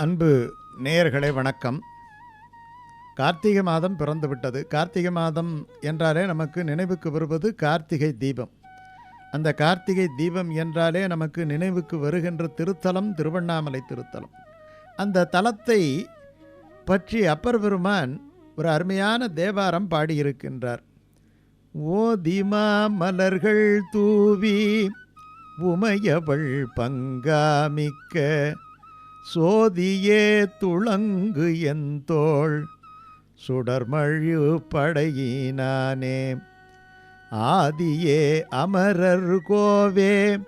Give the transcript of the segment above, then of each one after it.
அன்பு நேயர்களே வணக்கம். கார்த்திகை மாதம் பிறந்துவிட்டது. கார்த்திகை மாதம் என்றாலே நமக்கு நினைவுக்கு வருவது கார்த்திகை தீபம். அந்த கார்த்திகை தீபம் என்றாலே நமக்கு நினைவுக்கு வருகின்ற திருத்தலம் திருவண்ணாமலை திருத்தலம். அந்த தலத்தை பற்றி அப்பர் பெருமான் ஒரு அருமையான தேவாரம் பாடியிருக்கின்றார். ஓ தீமா மலர்கள் தூவி உமையவள் பங்காமிக்க சோதியே துளங்கு எந்தோள் சுடர்மழு படையினானே. ஆதியே அமரர் கோவே.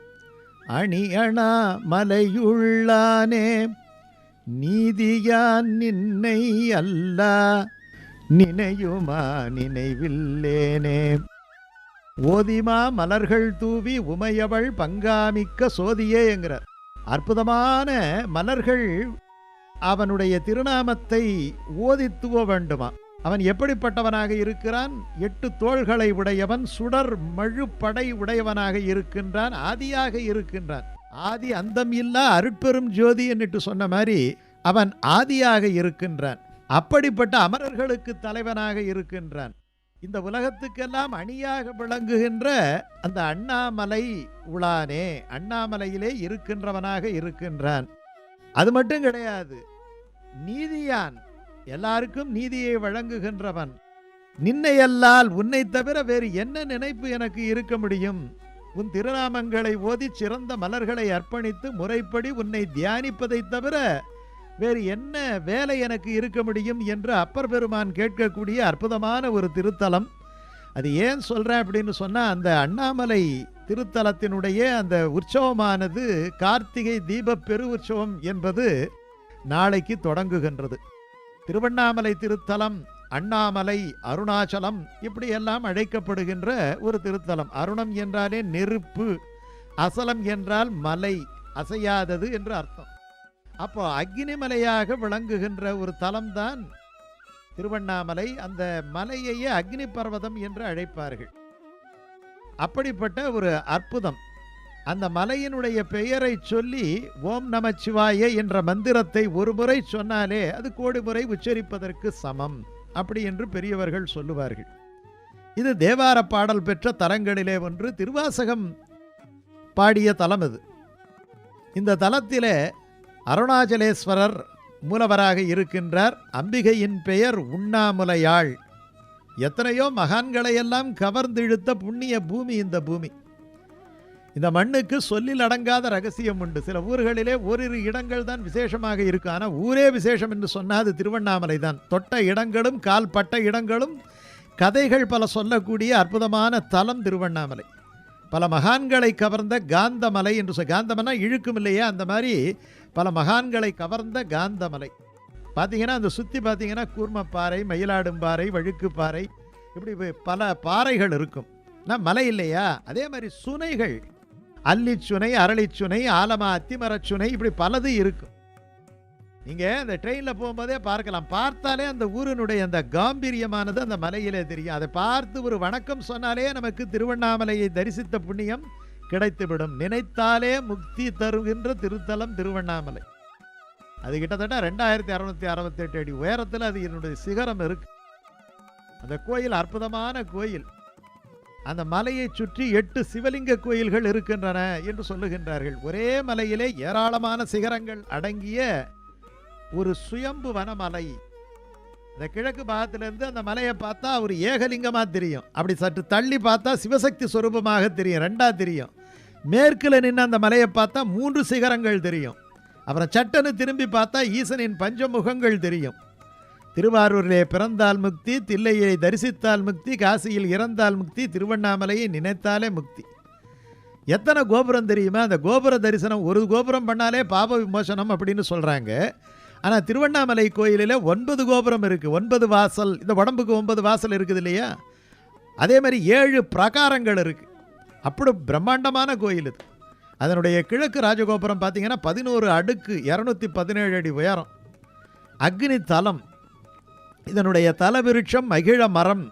அணி அணா மலையுள்ளானே. நீதியான் நின்னை அல்லா. நினையுமா நினைவில்லேனே. ஓதிமா மலர்கள் தூவி உமையவள் பங்காமிக்க சோதியே என்கிறார். அற்புதமான மலர்கள் அவனுடைய திருநாமத்தை ஓதித்துவ வேண்டுமா? அவன் எப்படிப்பட்டவனாக இருக்கிறான்? எட்டு தோள்களை உடையவன் சுடர் மழுப்படை உடையவனாக இருக்கின்றான் ஆதியாக இருக்கின்றான். ஆதி அந்தம் இல்லா அருட்பெரும் ஜோதி என்னிட்டு சொன்ன மாதிரி அவன் ஆதியாக இருக்கின்றான். அப்படிப்பட்ட அமரர்களுக்கு தலைவனாக இருக்கின்றான். இந்த உலகத்துக்கெல்லாம் அணியாக விளங்குகின்ற அந்த அண்ணாமலை உளானே அண்ணாமலையிலே இருக்கின்றவனாக இருக்கின்றான். அது மட்டும் கிடையாது நீதியான் எல்லாருக்கும் நீதியை வழங்குகின்றவன். நின்னையல்லால் உன்னை தவிர வேறு என்ன நினைப்பு எனக்கு இருக்க முடியும்? உன் திருநாமங்களை ஓதி சிறந்த மலர்களை அர்ப்பணித்து முறைப்படி உன்னை தியானிப்பதைத் தவிர வேறு என்ன வேலை எனக்கு இருக்க முடியும் என்று அப்பர் பெருமான் கேட்கக்கூடிய அற்புதமான ஒரு திருத்தலம். அது ஏன் சொல்கிறேன் அப்படின்னு சொன்னால் அந்த அண்ணாமலை திருத்தலத்தினுடைய அந்த உற்சவமானது கார்த்திகை தீப பெரு உற்சவம் என்பது நாளைக்கு தொடங்குகின்றது. திருவண்ணாமலை திருத்தலம் அண்ணாமலை அருணாச்சலம் இப்படியெல்லாம் அழைக்கப்படுகின்ற ஒரு திருத்தலம். அருணம் என்றாலே நெருப்பு அசலம் என்றால் மலை அசையாதது என்று அர்த்தம். அப்போ அக்னிமலையாக விளங்குகின்ற ஒரு தலம்தான் திருவண்ணாமலை. அந்த மலையையே அக்னி பர்வதம் என்று அழைப்பார்கள். அப்படிப்பட்ட ஒரு அற்புதம். அந்த மலையினுடைய பெயரை சொல்லி ஓம் நமச்சிவாய என்ற மந்திரத்தை ஒரு முறை சொன்னாலே அது கோடி முறை உச்சரிப்பதற்கு சமம். அப்படி என்று பெரியவர்கள் சொல்லுவார்கள். இது தேவார பாடல் பெற்ற தலங்களிலே ஒன்று திருவாசகம் பாடிய தலம் இது இந்த தலத்திலே அருணாச்சலேஸ்வரர் மூலவராக இருக்கின்றார். அம்பிகையின் பெயர் உண்ணாமுலையாள். எத்தனையோ மகான்களையெல்லாம் கவர்ந்திழுத்த புண்ணிய பூமி இந்த பூமி. இந்த மண்ணுக்கு சொல்லில் அடங்காத ரகசியம் உண்டு. சில ஊர்களிலே ஓரிரு இடங்கள் தான் விசேஷமாக இருக்கும் ஆனால் ஊரே விசேஷம் என்று சொன்னால் அது திருவண்ணாமலை தான். தொட்ட இடங்களும் கால்பட்ட இடங்களும் கதைகள் பல சொல்லக்கூடிய அற்புதமான தலம் திருவண்ணாமலை. பல மகான்களை கவர்ந்த காந்தமலை என்று சொல் காந்தமனா இழுக்கும் இல்லையா? அந்த மாதிரி பல மகான்களை கவர்ந்த காந்தமலை. பார்த்தீங்கன்னா அந்த சுற்றி பார்த்தீங்கன்னா கூர்மப்பாறை மயிலாடும்பாறை வழுக்குப்பாறை இப்படி பல பாறைகள் இருக்கும். நான் மலை இல்லையா? அதே மாதிரி சுனைகள். அல்லிச்சுனை அரளிச்சுனை ஆலமா அத்திமரச்சுனை இப்படி பலது இருக்கும். நீங்கள் அந்த ட்ரெயினில் போகும்போதே பார்க்கலாம். பார்த்தாலே அந்த ஊரினுடைய அந்த காம்பீரியமானது அந்த மலையிலே தெரியும். அதை பார்த்து ஒரு வணக்கம் சொன்னாலே நமக்கு திருவண்ணாமலையை தரிசித்த புண்ணியம் கிடைத்துவிடும். நினைத்தாலே முக்தி தருகின்ற திருத்தலம் திருவண்ணாமலை. அது கிட்டத்தட்ட ரெண்டாயிரத்தி அறுநூத்தி அறுபத்தெட்டு அடி உயரத்தில் அது என்னுடைய சிகரம் இருக்கு. அந்த கோயில் அற்புதமான கோயில். அந்த மலையை சுற்றி எட்டு சிவலிங்க கோயில்கள் இருக்கின்றன என்று சொல்லுகின்றார்கள். ஒரே மலையிலே ஏராளமான சிகரங்கள் அடங்கிய ஒரு சுயம்பு வனமலை. இந்த கிழக்கு பாகத்திலேருந்து அந்த மலையை பார்த்தா ஒரு ஏகலிங்கமாக தெரியும். அப்படி சற்று தள்ளி பார்த்தா சிவசக்தி சுரூபமாக தெரியும் ரெண்டாக தெரியும். மேற்கில் நின்று அந்த மலையை பார்த்தா மூன்று சிகரங்கள் தெரியும். அப்புறம் சட்டன்னு திரும்பி பார்த்தா ஈசனின் பஞ்சமுகங்கள் தெரியும். திருவாரூரிலே பிறந்தால் முக்தி தில்லையை தரிசித்தால் முக்தி காசியில் இறந்தால் முக்தி திருவண்ணாமலையை நினைத்தாலே முக்தி. எத்தனை கோபுரம் தெரியுமா? அந்த கோபுர தரிசனம் ஒரு கோபுரம் பண்ணாலே பாப விமோசனம் அப்படின்னு சொல்கிறாங்க ஆனால் திருவண்ணாமலை கோயிலில் ஒன்பது கோபுரம் இருக்குது ஒன்பது வாசல். இந்த உடம்புக்கு ஒன்பது வாசல் இருக்குது இல்லையா? அதே மாதிரி ஏழு பிரகாரங்கள் இருக்குது அப்படி பிரம்மாண்டமான கோயில் இது. அதனுடைய கிழக்கு ராஜகோபுரம் பார்த்தீங்கன்னா பதினோரு அடுக்கு இரநூத்தி பதினேழு அடி உயரம். அக்னி தலம் இதனுடைய தலவிருட்சம் மகிழ மரம்.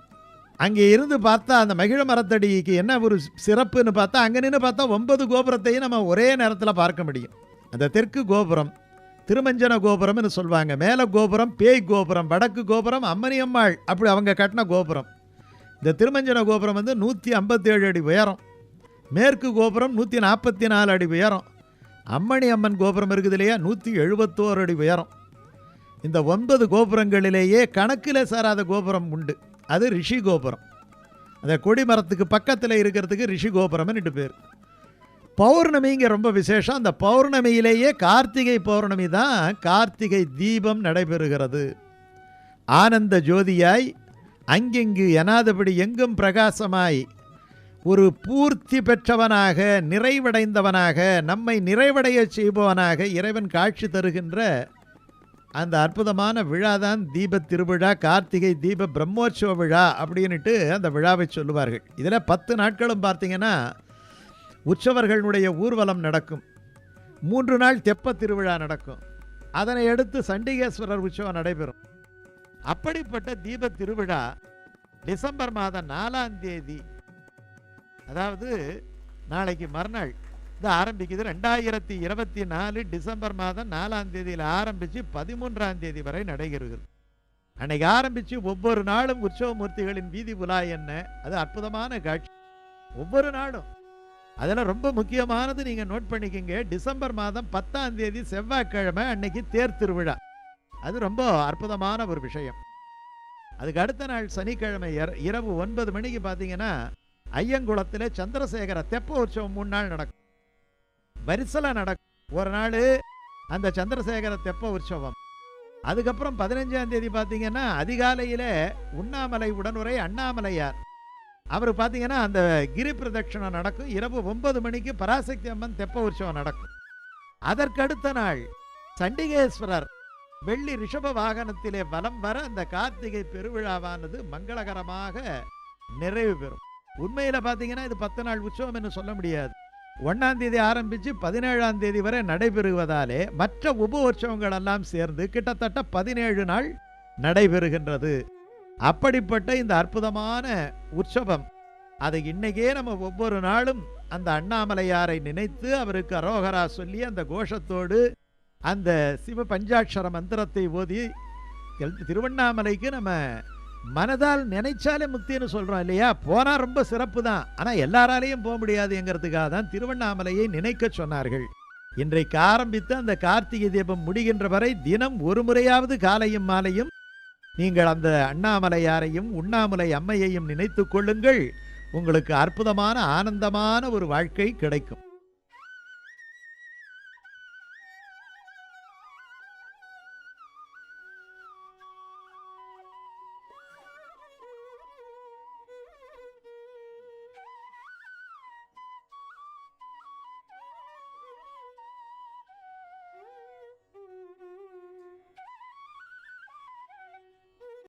அங்கே இருந்து பார்த்தா அந்த மகிழ மரத்தடிக்கு என்ன ஒரு சிறப்புன்னு பார்த்தா அங்கே நின்று பார்த்தா ஒன்பது கோபுரத்தையும் நம்ம ஒரே நேரத்தில் பார்க்க முடியும். அந்த தெற்கு கோபுரம். திருமஞ்சன கோபுரம்னு சொல்லுவாங்க மேலே கோபுரம் பேய் கோபுரம் வடக்கு கோபுரம் அம்மனியம்மாள் அப்படி அவங்க கட்டின கோபுரம். இந்த திருமஞ்சன கோபுரம் வந்து நூற்றி ஐம்பத்தேழு அடி உயரம். மேற்கு கோபுரம் நூற்றி நாற்பத்தி நாலு அடி உயரம். அம்மணி அம்மன் கோபுரம் இருக்குது இல்லையா? நூற்றி எழுபத்தோரு அடி உயரம். இந்த ஒன்பது கோபுரங்களிலேயே கணக்கில் சேராத கோபுரம் உண்டு. அது ரிஷி கோபுரம். அந்த கொடிமரத்துக்கு பக்கத்தில் இருக்கிறதுக்கு ரிஷி கோபுரம்னு பேர். பௌர்ணமிங்க ரொம்ப விசேஷம். அந்த பௌர்ணமியிலேயே கார்த்திகை பௌர்ணமி தான் கார்த்திகை தீபம் நடைபெறுகிறது. ஆனந்த ஜோதியாய் அங்கிங்கு எனாதபடி எங்கும் பிரகாசமாய் ஒரு பூர்த்தி பெற்றவனாக நிறைவடைந்தவனாக நம்மை நிறைவடைய செய்பவனாக இறைவன் காட்சி தருகின்ற அந்த அற்புதமான விழா தான் தீப திருவிழா கார்த்திகை தீப பிரம்மோற்சவ விழா அப்படின்னுட்டு அந்த விழாவை சொல்லுவார்கள். இதில் பத்து நாட்களும் பார்த்தீங்கன்னா உற்சவர்களுடைய ஊர்வலம் நடக்கும். மூன்று நாள் தெப்ப திருவிழா நடக்கும். அதனை அடுத்து சண்டிகேஸ்வரர் உற்சவம் நடைபெறும். அப்படிப்பட்ட தீப திருவிழா டிசம்பர் மாதம் நாலாம் தேதி அதாவது நாளைக்கு மறுநாள் இது ஆரம்பிக்குது ரெண்டாயிரத்தி இருபத்தி நாலு டிசம்பர் மாதம் நாலாம் தேதியில் ஆரம்பித்து பதிமூன்றாம் தேதி வரை நடைபெறுகிறது. அன்னைக்கு ஆரம்பித்து ஒவ்வொரு நாளும் உற்சவ மூர்த்திகளின் வீதி உலா என்ன? அது அற்புதமான காட்சி. ஒவ்வொரு நாளும். அதெல்லாம் ரொம்ப முக்கியமானது நீங்கள் நோட் பண்ணிக்கங்க. டிசம்பர் மாதம் பத்தாம் தேதி செவ்வாய்க்கிழமை அன்னைக்கு தேர் திருவிழா. அது ரொம்ப அற்புதமான ஒரு விஷயம். அதுக்கு அடுத்த நாள் சனிக்கிழமை இரவு ஒன்பது மணிக்கு பார்த்தீங்கன்னா ஐயங்குளத்தில் சந்திரசேகர தெப்ப உற்சவம் மூணு நாள் நடக்கும். வரிசலாக நடக்கும். ஒரு நாள் அந்த சந்திரசேகர தெப்ப உற்சவம் அதுக்கப்புறம் பதினஞ்சாம் தேதி பார்த்தீங்கன்னா அதிகாலையில் உண்ணாமலை உடனுரை அண்ணாமலையார். அவர் பார்த்தீங்கன்னா அந்த கிரி பிரதட்சிணம் நடக்கும். இரவு ஒன்பது மணிக்கு பராசக்தி அம்மன் தெப்ப உற்சவம் நடக்கும். அதற்கடுத்த நாள் சண்டிகேஸ்வரர் வெள்ளி ரிஷப வாகனத்திலே வலம் வர அந்த கார்த்திகை பெருவிழாவானது மங்களகரமாக நிறைவு பெறும். உண்மையில் பார்த்தீங்கன்னா இது பத்து நாள் உற்சவம் என்று சொல்ல முடியாது. ஒன்றாம் தேதி ஆரம்பித்து பதினேழாம் தேதி வரை நடைபெறுவதாலே மற்ற உப உற்சவங்கள் எல்லாம் சேர்ந்து கிட்டத்தட்ட பதினேழு நாள் நடைபெறுகின்றது. அப்படிப்பட்ட இந்த அற்புதமான உற்சவம். அதை இன்னைக்கே நம்ம ஒவ்வொரு நாளும் அந்த அண்ணாமலையாரை நினைத்து அவருக்கு அரோகரா சொல்லி அந்த கோஷத்தோடு அந்த சிவ பஞ்சாட்சர மந்திரத்தை ஓதி திருவண்ணாமலைக்கு நம்ம மனதால் நினைச்சாலே முக்தின்னு சொல்கிறோம் இல்லையா? போனால் ரொம்ப சிறப்பு தான். ஆனால் எல்லாராலையும் போக முடியாதுங்கிறதுக்காக தான் திருவண்ணாமலையை நினைக்க சொன்னார்கள். இன்றைக்கு ஆரம்பித்து அந்த கார்த்திகை தீபம் முடிகின்ற வரை தினம் ஒரு முறையாவது காலையும் மாலையும் நீங்கள் அந்த அண்ணாமலையாரையும் உண்ணாமலை அம்மையையும் நினைத்து கொள்ளுங்கள். உங்களுக்கு அற்புதமான ஆனந்தமான ஒரு வாழ்க்கை கிடைக்கும்.